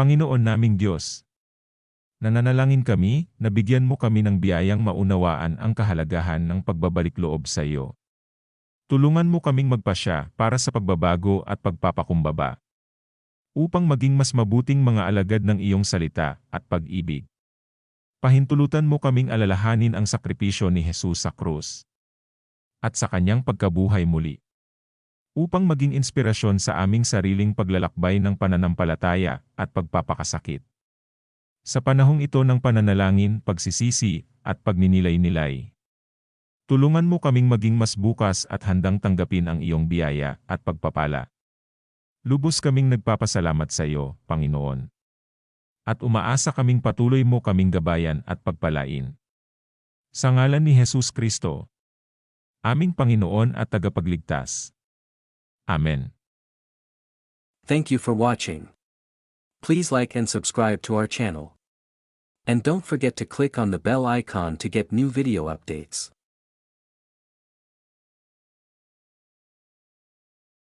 Panginoon naming Diyos, nananalangin kami na bigyan mo kami ng biyayang maunawaan ang kahalagahan ng pagbabalik loob sa iyo. Tulungan mo kaming magpasya para sa pagbabago at pagpapakumbaba. Upang maging mas mabuting mga alagad ng iyong salita at pag-ibig. Pahintulutan mo kaming alalahanin ang sakripisyo ni Jesus sa krus. At sa kanyang pagkabuhay muli. Upang maging inspirasyon sa aming sariling paglalakbay ng pananampalataya at pagpapakasakit. Sa panahong ito ng pananalangin, pagsisisi, at pagninilay-nilay. Tulungan mo kaming maging mas bukas at handang tanggapin ang iyong biyaya at pagpapala. Lubos kaming nagpapasalamat sa iyo, Panginoon. At umaasa kaming patuloy mo kaming gabayan at pagpalain. Sa ngalan ni Jesus Kristo, aming Panginoon at tagapagligtas. Amen. Thank you for watching. Please like and subscribe to our channel. And don't forget to click on the bell icon to get new video updates.